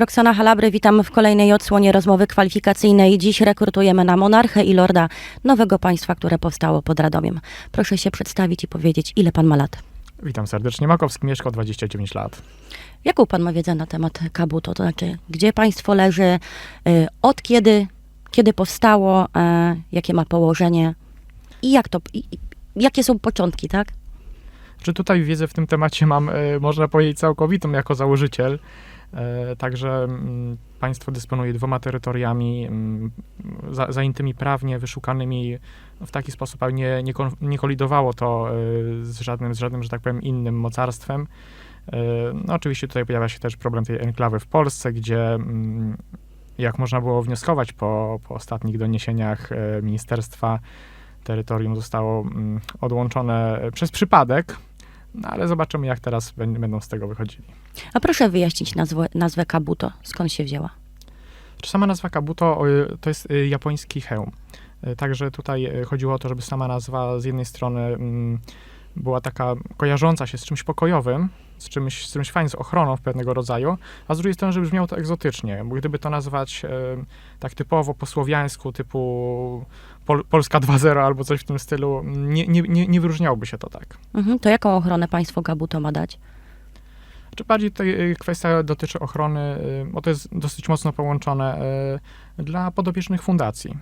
Roxana Halabry, witam w kolejnej odsłonie rozmowy kwalifikacyjnej. Dziś rekrutujemy na monarchę i lorda nowego państwa, które powstało pod Radomiem. Proszę się przedstawić i powiedzieć, ile pan ma lat. Witam serdecznie. Makowski mieszkał 29 lat. Jaką pan ma wiedzę na temat Kabuto? To znaczy, gdzie państwo leży, y, od kiedy, kiedy powstało, e, jakie ma położenie i jak to, i, i- jakie są początki, tak? Czy tutaj wiedzę w tym temacie mam, e, można powiedzieć, całkowitą jako założyciel. E, Także mm, państwo dysponuje dwoma terytoriami mm, za- prawnie, wyszukanymi w taki sposób, aby nie, nie, nie kolidowało to e, z żadnym, z żadnym, że tak powiem, innym mocarstwem. E, No oczywiście tutaj pojawia się też problem tej enklawy w Polsce, gdzie mm, jak można było wnioskować po, po ostatnich doniesieniach ministerstwa, terytorium zostało odłączone przez przypadek, no ale zobaczymy, jak teraz bę- będą z tego wychodzili. A proszę wyjaśnić nazwę, nazwę Kabuto, skąd się wzięła? Sama nazwa Kabuto y, to jest y, japoński hełm. Y, Także tutaj chodziło o to, żeby sama nazwa z jednej strony mm, była taka kojarząca się z czymś pokojowym, z czymś, z czymś fajnym, z ochroną pewnego rodzaju, a z drugiej strony, żeby brzmiało to egzotycznie, bo gdyby to nazwać y, tak typowo po słowiańsku, typu Pol Polska 2.0 albo coś w tym stylu, nie, nie, nie, nie wyróżniałoby się to tak. Mhm, to jaką ochronę państwo Kabuto ma dać? Czy bardziej tutaj y, kwestia dotyczy ochrony, y, bo to jest dosyć mocno połączone y, dla podopiecznych fundacji.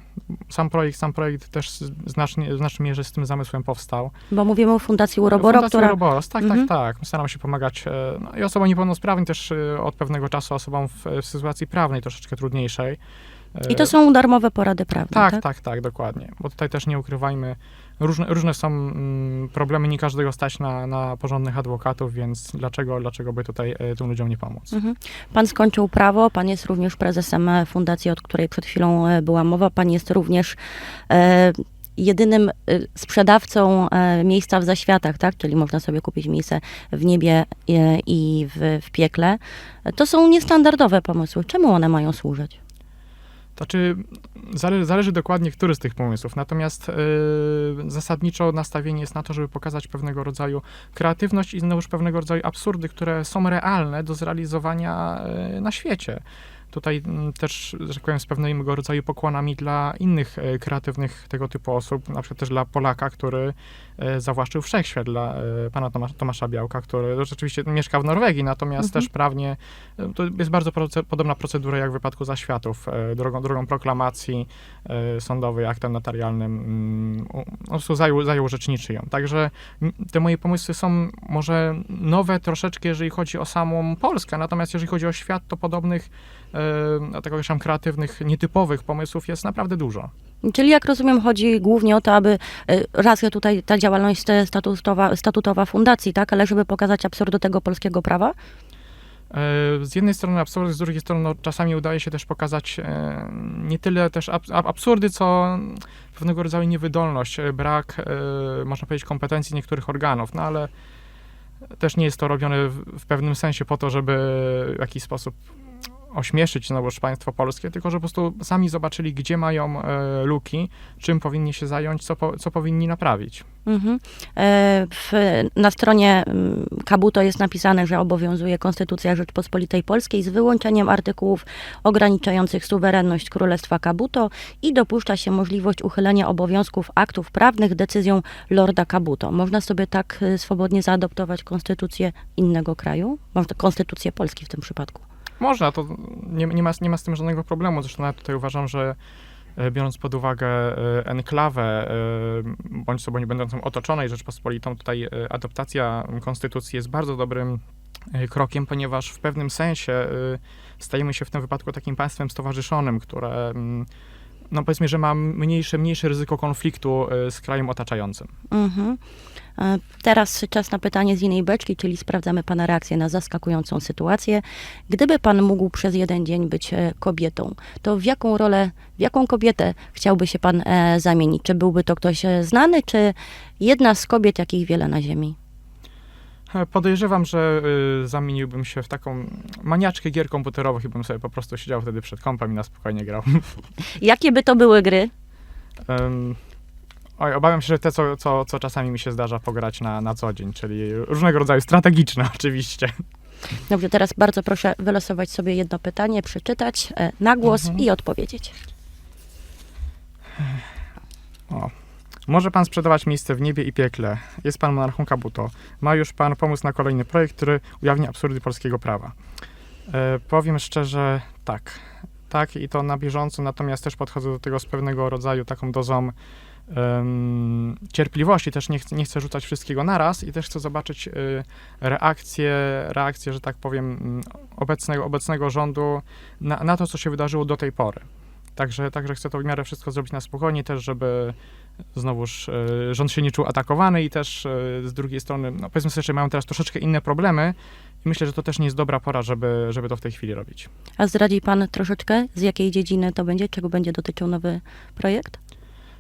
Sam projekt, sam projekt też znacznie, w znacznej mierze z tym zamysłem powstał. Bo mówimy o Fundacji Uroboro, Fundacja która... Uroboros, tak, Mhm. tak, tak. Staram się pomagać y, no, i osobom niepełnosprawnym też y, od pewnego czasu osobom w, w sytuacji prawnej troszeczkę trudniejszej. I to są darmowe porady prawne, tak, tak? tak, tak, dokładnie. Bo tutaj też nie ukrywajmy, różne, różne są mm, problemy, nie każdego stać na, na porządnych adwokatów, więc dlaczego, dlaczego by tutaj y, tym ludziom nie pomóc? Mhm. Pan skończył prawo, pan jest również prezesem e, fundacji, od której przed chwilą e, była mowa. Pan jest również e, jedynym e, sprzedawcą e, miejsca w zaświatach, tak? Czyli można sobie kupić miejsce w niebie e, i w, w piekle. E, To są niestandardowe pomysły. Czemu one mają służyć? Znaczy, zależy, zależy dokładnie, który z tych pomysłów. Natomiast yy, zasadniczo nastawienie jest na to, żeby pokazać pewnego rodzaju kreatywność i znowuż pewnego rodzaju absurdy, które są realne do zrealizowania yy, na świecie. Tutaj mm, też, że tak powiem, z pewnego rodzaju pokłonami dla innych e, kreatywnych tego typu osób, na przykład też dla Polaka, który e, zawłaszczył wszechświat, dla e, pana Tomasza, Białka, który rzeczywiście mieszka w Norwegii, natomiast Mhm. też prawnie to jest bardzo podobna procedura jak w wypadku zaświatów, drogą, drogą proklamacji sądowej, aktem notarialnym, mm, po prostu zajął, zajął rzeczniczy ją. Także te moje pomysły są może nowe troszeczkę, jeżeli chodzi o samą Polskę, natomiast jeżeli chodzi o świat, to podobnych, no, tak określam, kreatywnych, nietypowych pomysłów jest naprawdę dużo. Czyli jak rozumiem, chodzi głównie o to, aby e, raz tutaj ta działalność statutowa, statutowa fundacji, tak, ale żeby pokazać absurd tego polskiego prawa? E, Z jednej strony absurdy, z drugiej strony no, czasami udaje się też pokazać e, nie tyle też ab- ab- absurdy, co pewnego rodzaju niewydolność, brak, można powiedzieć, kompetencji niektórych organów, no ale też nie jest to robione w pewnym sensie po to, żeby w jakiś sposób ośmieszyć znowuż państwo polskie, tylko że po prostu sami zobaczyli, gdzie mają e, luki, czym powinni się zająć, co, po, co powinni naprawić. Mhm. E, W, na stronie mm, Kabuto jest napisane, że obowiązuje Konstytucja Rzeczpospolitej Polskiej z wyłączeniem artykułów ograniczających suwerenność Królestwa Kabuto i dopuszcza się możliwość uchylenia obowiązków aktów prawnych decyzją Lorda Kabuto. Można sobie tak e, swobodnie zaadoptować konstytucję innego kraju? Konstytucję Polski w tym przypadku. Można, to nie, nie, ma, nie ma z tym żadnego problemu. Zresztą nawet tutaj uważam, że e, biorąc pod uwagę e, enklawę, e, bądź sobie nie będącą otoczonej Rzeczpospolitą, tutaj adaptacja konstytucji jest bardzo dobrym krokiem, ponieważ w pewnym sensie stajemy się w tym wypadku takim państwem stowarzyszonym, które mm, no powiedzmy, że ma mniejsze, mniejsze ryzyko konfliktu z krajem otaczającym. Mhm. E, Teraz czas na pytanie z innej beczki, czyli sprawdzamy Pana reakcję na zaskakującą sytuację. Gdyby Pan mógł przez jeden dzień być e, kobietą, to w jaką rolę, w jaką kobietę chciałby się Pan e, zamienić? Czy byłby to ktoś znany, czy jedna z kobiet, jakich wiele na ziemi? Podejrzewam, że y, zamieniłbym się w taką maniaczkę gier komputerowych i bym sobie po prostu siedział wtedy przed kompem i na spokojnie grał. Jakie by to były gry? Em, oj, obawiam się, że te, co, co, co czasami mi się zdarza pograć na, na co dzień, czyli różnego rodzaju strategiczne oczywiście. Dobrze, teraz bardzo proszę wylosować sobie jedno pytanie, przeczytać e, na głos Mhm. i odpowiedzieć. O. Może pan sprzedawać miejsce w niebie i piekle. Jest pan monarchą Kabuto. Ma już pan pomysł na kolejny projekt, który ujawni absurdy polskiego prawa. E, powiem szczerze, tak. Tak i to na bieżąco, natomiast też podchodzę do tego z pewnego rodzaju taką dozą cierpliwości. Też nie nie chcę rzucać wszystkiego naraz i też chcę zobaczyć y, reakcję, reakcję, że tak powiem, mm, obecnego, obecnego rządu na, na to, co się wydarzyło do tej pory. Także, także chcę to w miarę wszystko zrobić na spokojnie, też żeby znowuż y, rząd się nie czuł atakowany i też y, z drugiej strony, no powiedzmy sobie, że mają teraz troszeczkę inne problemy i myślę, że to też nie jest dobra pora, żeby, żeby to w tej chwili robić. A zdradzi pan troszeczkę, z jakiej dziedziny to będzie, czego będzie dotyczył nowy projekt?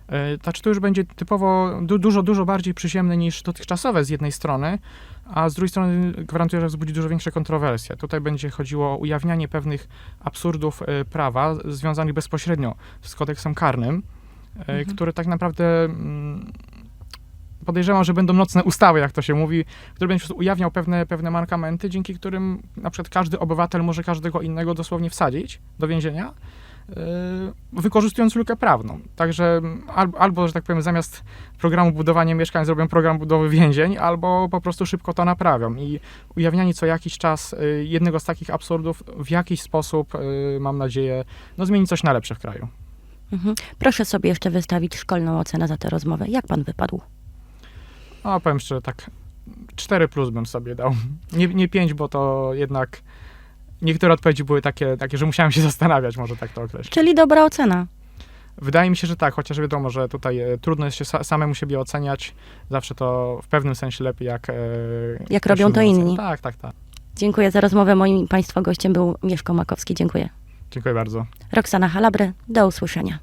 E, Znaczy to już będzie typowo du, dużo, dużo bardziej przyziemne niż dotychczasowe z jednej strony, a z drugiej strony gwarantuję, że wzbudzi dużo większe kontrowersje. Tutaj będzie chodziło o ujawnianie pewnych absurdów e, prawa związanych bezpośrednio z kodeksem karnym, e, Mhm. które tak naprawdę mm, podejrzewam, że będą nocne ustawy, jak to się mówi, który będzie ujawniał pewne, pewne mankamenty, dzięki którym na przykład każdy obywatel może każdego innego dosłownie wsadzić do więzienia, wykorzystując lukę prawną. Także albo, że tak powiem, zamiast programu budowania mieszkań zrobią program budowy więzień, albo po prostu szybko to naprawią. I ujawnianie co jakiś czas yy, jednego z takich absurdów w jakiś sposób, yy, mam nadzieję, no, zmieni coś na lepsze w kraju. Mhm. Proszę sobie jeszcze wystawić szkolną ocenę za tę rozmowę. Jak pan wypadł? No, powiem szczerze, tak 4 plus bym sobie dał. Nie, nie 5, bo to jednak niektóre odpowiedzi były takie, takie, że musiałem się zastanawiać, może tak to określić. Czyli dobra ocena. Wydaje mi się, że tak, chociaż wiadomo, że tutaj e, trudno jest się sa- samemu siebie oceniać. Zawsze to w pewnym sensie lepiej, jak... e, Jak robią to inni. Tak, tak, tak. Dziękuję za rozmowę. Moim Państwa gościem był Mieszko Makowski. Dziękuję. Dziękuję bardzo. Roxana Halabry, do usłyszenia.